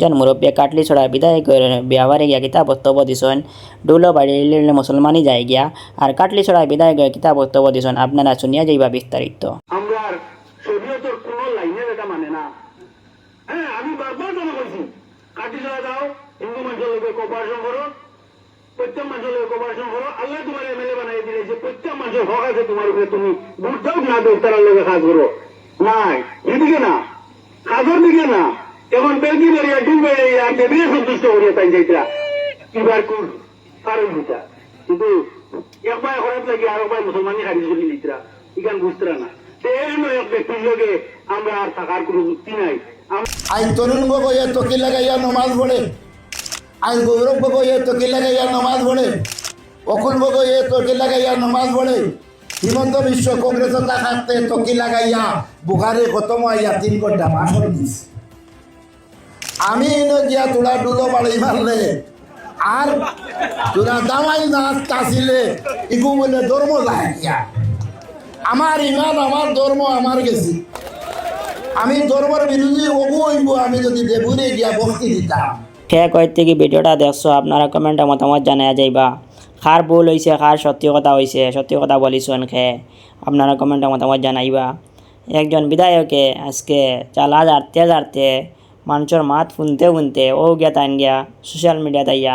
জন মুরব্বী কাটলি ছড়া বিদায় বিয়াবারে গিয়া কিতাব বক্তব্য দিছেন ডুলো বাড়ি মুসলমানই যায় গিয়া আর কাটলি ছড়া বিদায় করে কিতাব বক্তব্য দিছেন আপনারা শুনিয়া যাইবা বিস্তারিত। আমরা কোন লাইনের এটা মানে না। হ্যাঁ আমি বারবার চলা দাও হিন্দু মানুষের করো প্রত্যেক মানুষের করো আল্লাহ তোমার এমএলএ বানাই প্রত্যেক মানুষের হক আছে তোমার উপরে। তুমি না দাও, তারা কাজ করো। এদিকে না। কাজের দিকে না। এখন বেলকি বেরিয়ে ডিম বেরিয়ে আর সন্তুষ্ট করিয়া তাই যাইতা এবার কোন কারণ দিতা কিন্তু একবার হঠাৎ লাগি আর একবার মুসলমানি হারিয়ে চলি নিতরা ইখান বুঝতরা না। লাগাইয়া নমাজ নমাজ হিমন্ত বিশ্ব তকি লাগাইয়া বুখারে খতম হইয়া তিন ঘণ্টা ভাষণ আমি এনে গিয়া তোরা ডুলো বাড়ি মারলে আর তোরা দামাই নাচ তাছিলে ইগু বলে ধর্ম যায় আমার ইমান আমার ধর্ম আমার গেছি। আমি ধর্মের বিরোধী হবু হইব, আমি যদি দেবুরে গিয়া ভক্তি দিতাম। সে কয়েকটি কি ভিডিওটা দেখছ, আপনারা কমেন্টে মতামত জানাইয়া যাইবা। খার ভুল হয়েছে খার সত্যি কথা হয়েছে সত্যি কথা বলিছন খে। আপনারা কমেন্টে মতামত জানাইবা। একজন বিধায়কে আজকে চালা জারতে জারতে মানুষের মাত শুনতে শুনতে, ও গিয়া তাইন গিয়া সোশ্যাল মিডিয়া তাইয়া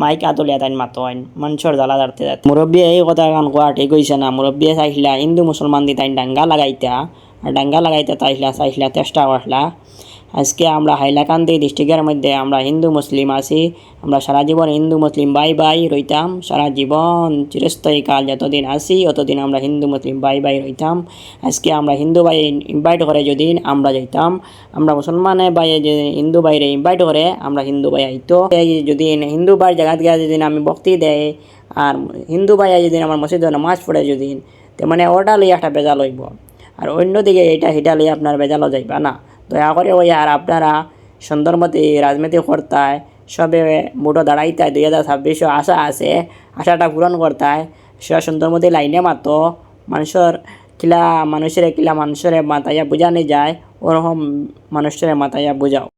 মাইক আতলিয়া তাইন মাতইন মানুষের জ্বালা জারতে যাতে মুরব্বী এই কথা গান কোয়া ঠিক হয়েছে না? মুরব্বী চাইছিলা হিন্দু মুসলমান দি তাইন ডাঙ্গা লাগাইতা, আর ডাঙ্গা লাগাইতে চাইছিলা চাইছিলা চেষ্টা করলা আজকে আমরা হাইলাকান্দি ডিস্ট্রিক্টের মধ্যে আমরা হিন্দু মুসলিম আছি। আমরা সারা জীবন হিন্দু মুসলিম, বাই বাই রইতাম। সারা জীবন চিরস্থায়ী কাল যতদিন আছি, অতদিন আমরা হিন্দু মুসলিম, বাই বাই রইতাম। আজকে আমরা হিন্দু ভাই ইনভাইট করে যদি আমরা যাইতাম। আমরা মুসলমানে ভাই যে হিন্দু বাইরে ইনভাইট করে, আমরা হিন্দু ভাই আইতো। যদি হিন্দু ভাই জায়গা গিয়া যদি আমি ভক্তি দেয় আর হিন্দু ভাই যদি আমার মসজিদে নামাজ পড়ে যদি তে মানে ওটা লইয়া একটা বেজাল হইব। আর অন্যদিকে এটা হিটা লইয়া আপনার বেজালও যাইবা না। দয়া করে ওই আর আপনারা সুন্দর মতে রাজনীতি করতায় সবে মুঠো দাঁড়াইতায় দুই হাজার ছাব্বিশও আশা আছে, আশাটা পূরণ করতায় সে সুন্দরমতি লাইনে মাতো মানুষের কিলা মানুষের কিলা মানুষের মাথায় বোঝানো যায়, ওরকম মানুষের মাথায় বুঝাও